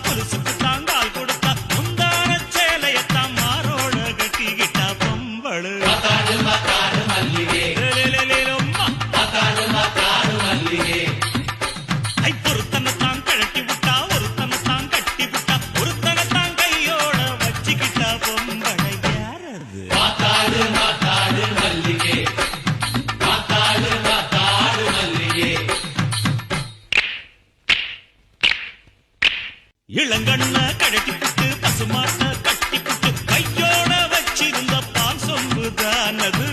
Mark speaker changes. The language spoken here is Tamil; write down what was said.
Speaker 1: கை கொடுத்தா கொலுசுக்கு தாங்கால் கொடுத்தா முந்தான சேலையத்தான் மாரோட கட்டிக்கிட்டா பொம்பளு லேலேலேலேலம்மா. ஐ, பொருத்தனைத்தான் கழட்டி விட்டா ஒருத்தனைத்தான் கட்டி விட்டா ஒருத்தனைத்தான் கையோட வச்சுக்கிட்டா பொம்பளை யாரது இளங்கண்ண கழட்டி புட்டு பசுமாட்ட கட்டி புட்டு கையோட வச்சிருந்த பால் சொம்புதான் அது.